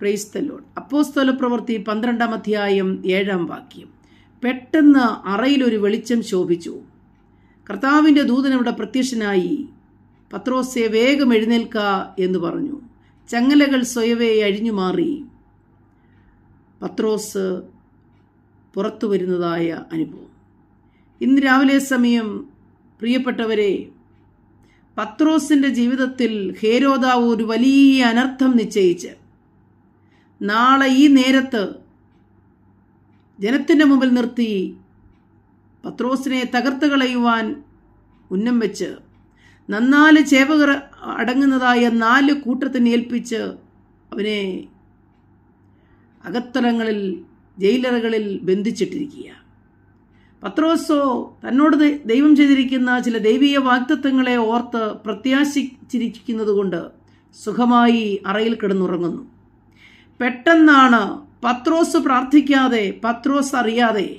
പ്രൈസ്തലോൺ അപ്പോസ്തല പ്രവൃത്തി പന്ത്രണ്ടാം അധ്യായം ഏഴാം വാക്യം. പെട്ടെന്ന് അറയിലൊരു വെളിച്ചം ശോഭിച്ചു. കർത്താവിന്റെ ദൂതൻ അവിടെ പ്രത്യക്ഷനായി പത്രോസെ വേഗം എഴുന്നേൽക്ക എന്ന് പറഞ്ഞു. ചങ്ങലകൾ സ്വയവേ അഴിഞ്ഞു മാറി. പത്രോസ് പുറത്തു വരുന്നതായ അനുഭവം. ഇന്ന് രാവിലെ സമയം പ്രിയപ്പെട്ടവരെ പത്രോസിന്റെ ജീവിതത്തിൽ ഹേരോദാവ് ഒരു വലിയ അനർത്ഥം നിശ്ചയിച്ച് നാളെ ഈ നേരത്ത് ജനത്തിന്റെ മുമ്പിൽ നിർത്തി പത്രോസിനെ തകർത്ത് കളയുവാൻ ഉന്നം വെച്ച് നന്നാൽ ചേവകർ അടങ്ങുന്നതായ നാല് കൂട്ടത്തിന് ഏൽപ്പിച്ച് അവനെ അകത്തളങ്ങളിൽ ജയിലറകളിൽ ബന്ധിച്ചിട്ടിരിക്കുക പത്രോസോ തന്നോട് ദൈവം ചെയ്തിരിക്കുന്ന ചില ദൈവീയ വാക്തത്വങ്ങളെ ഓർത്ത് പ്രത്യാശിച്ചിരിക്കുന്നത് കൊണ്ട് സുഖമായി അറയിൽ കിടന്നുറങ്ങുന്നു. പെട്ടെന്നാണ് പത്രോസ് പ്രാർത്ഥിക്കാതെ പത്രോസ് അറിയാതെ.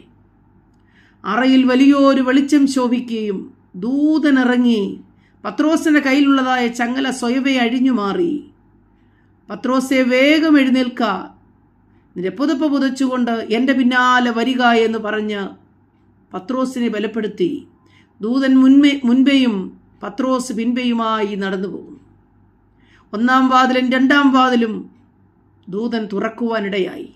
അറയിൽ വലിയൊരു വെളിച്ചം ശോഭിക്കുകയും ദൂതനിറങ്ങി പത്രോസിന്റെ കയ്യിലുള്ളതായ ചങ്ങല സ്വയവേ അഴിഞ്ഞു മാറി. പത്രോസെ വേഗം എഴുന്നേൽക്ക. നിന്റെ പുതപ്പ് പുതച്ചുകൊണ്ട് എന്റെ പിന്നാലെ വരിക എന്ന് പറഞ്ഞ് പത്രോസിനെ ബലപ്പെടുത്തി. ദൂതൻ മുൻമേ മുൻപേയും പത്രോസ് പിൻപേയുമായി നടന്നു പോകും ഒന്നാം വാതിലും രണ്ടാം വാതിലും ദൂതൻ തുറക്കുവാനിടയായി.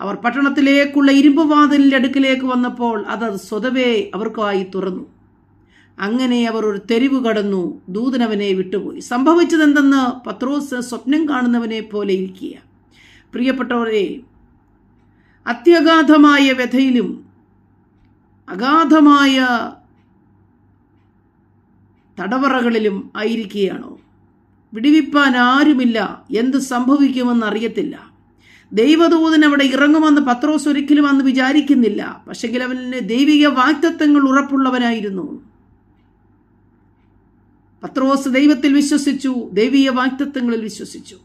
അവർ പട്ടണത്തിലേക്കുള്ള ഇരുമ്പ് വാതിലിന്റെ അടുക്കിലേക്ക് വന്നപ്പോൾ അത് സ്വതവേ അവർക്കായി തുറന്നു. അങ്ങനെ അവർ ഒരു തെരുവ് കടന്നു ദൂതനവനെ വിട്ടുപോയി. സംഭവിച്ചതെന്തെന്ന് പത്രോസ് സ്വപ്നം കാണുന്നവനെ പോലെ ഇരിക്കുക. പ്രിയപ്പെട്ടവരെ അത്യഗാധമായ വ്യഥയിലും അഗാധമായ തടവറകളിലും ആയിരിക്കുകയാണോ? വിടിവിപ്പാൻ ആരുമില്ല. എന്ത് സംഭവിക്കുമെന്ന് അറിയത്തില്ല. ദൈവദൂതൻ അവിടെ ഇറങ്ങുമെന്ന് പത്രോസ് ഒരിക്കലും അന്ന് വിചാരിക്കുന്നില്ല. പക്ഷെങ്കിൽ അവന് ദൈവിക വാക്തത്വങ്ങൾ ഉറപ്പുള്ളവനായിരുന്നു. പത്രോസ് ദൈവത്തിൽ വിശ്വസിച്ചു ദൈവീയ വാക്തത്വങ്ങളിൽ വിശ്വസിച്ചു.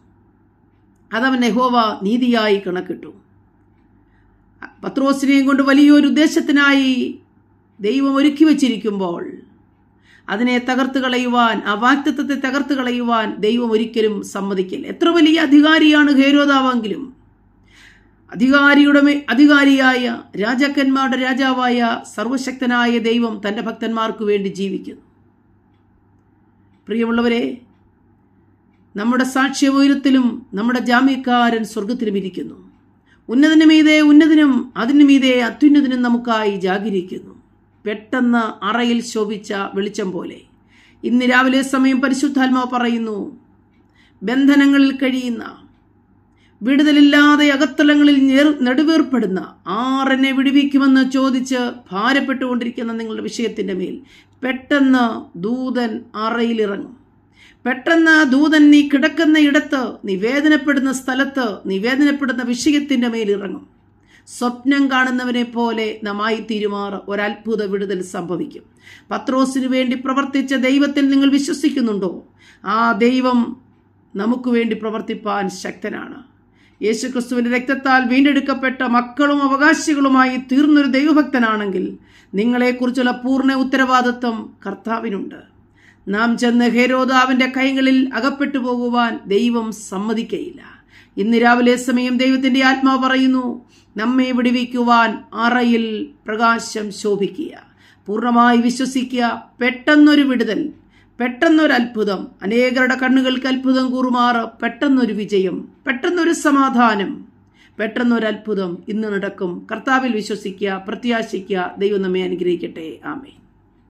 അതവൻ യഹോവ നീതിയായി കണക്കിട്ടു. പത്രോസിനെയും കൊണ്ട് വലിയൊരു ഉദ്ദേശത്തിനായി ദൈവം ഒരുക്കി വച്ചിരിക്കുമ്പോൾ അതിനെ തകർത്ത് കളയുവാൻ ആ വാക്തത്വത്തെ തകർത്ത് കളയുവാൻ ദൈവം ഒരിക്കലും സമ്മതിക്കില്ല. എത്ര വലിയ അധികാരിയാണ് ഹേരോദാവെങ്കിലും. അധികാരിയുടെ അധികാരിയായ രാജാക്കന്മാരുടെ രാജാവായ സർവശക്തനായ ദൈവം തന്റെ ഭക്തന്മാർക്ക് വേണ്ടി ജീവിക്കുന്നു. പ്രിയമുള്ളവരെ നമ്മുടെ സാക്ഷ്യ ഉയരത്തിലും നമ്മുടെ ജാമ്യക്കാരൻ സ്വർഗത്തിലും ഇരിക്കുന്നു. ഉന്നതനുമീതേ ഉന്നതനും അതിനുമീതേ അത്യുന്നതനും നമുക്കായി ജാഗരിക്കുന്നു. പെട്ടെന്ന് അറയിൽ ശോഭിച്ച വെളിച്ചം പോലെ. ഇന്ന് രാവിലെ സമയം പരിശുദ്ധാത്മാവ് പറയുന്നു ബന്ധനങ്ങളിൽ കഴിയുന്ന വിടുതലില്ലാതെ അകത്തലങ്ങളിൽ നെടുവേർപ്പെടുന്ന ആരെന്നെ വിടുവിക്കുമെന്ന് ചോദിച്ച് ഭാരപ്പെട്ടുകൊണ്ടിരിക്കുന്ന നിങ്ങളുടെ വിഷയത്തിന്റെ മേൽ പെട്ടെന്ന് ദൂതൻ അറയിലിറങ്ങും. പെട്ടെന്ന് ദൂതൻ നീ കിടക്കുന്ന ഇടത്ത് നീ വേദനപ്പെടുന്ന സ്ഥലത്ത് നീ വേദനപ്പെടുന്ന വിഷയത്തിന്റെ മേലിറങ്ങും സ്വപ്നം കാണുന്നവനെ പോലെ നമായി തീരുമാറ ഒരത്ഭുത വിടുതൽ സംഭവിക്കും. പത്രോസിനു വേണ്ടി പ്രവർത്തിച്ച ദൈവത്തിൽ നിങ്ങൾ വിശ്വസിക്കുന്നുണ്ടോ? ആ ദൈവം നമുക്ക് വേണ്ടി പ്രവർത്തിപ്പാൻ ശക്തനാണ്. യേശുക്രിസ്തുവിന്റെ രക്തത്താൽ വീണ്ടെടുക്കപ്പെട്ട മക്കളും അവകാശികളുമായി തീർന്നൊരു ദൈവഭക്തനാണെങ്കിൽ നിങ്ങളെക്കുറിച്ചുള്ള പൂർണ ഉത്തരവാദിത്വം കർത്താവിനുണ്ട്. നാം ചെന്ന് ഹേരോദാവിന്റെ കൈകളിൽ അകപ്പെട്ടു പോകുവാൻ ദൈവം സമ്മതിക്കയില്ല. ഇന്ന് രാവിലെ സമയം ദൈവത്തിന്റെ ആത്മാവ് പറയുന്നു നമ്മെ വിടിവിക്കുവാൻ അറയിൽ പ്രകാശം ശോഭിക്കുക. പൂർണമായി വിശ്വസിക്കുക. പെട്ടെന്നൊരു വിടുതൽ പെട്ടെന്നൊരു അത്ഭുതം. അനേകരുടെ കണ്ണുകൾക്ക് അത്ഭുതം കൂറുമാറ്. പെട്ടെന്നൊരു വിജയം പെട്ടെന്നൊരു സമാധാനം പെട്ടെന്നൊരു അത്ഭുതം ഇന്ന് നടക്കും. കർത്താവിൽ വിശ്വസിക്കുക പ്രത്യാശിക്കുക. ദൈവം നമ്മെ അനുഗ്രഹിക്കട്ടെ. ആമേ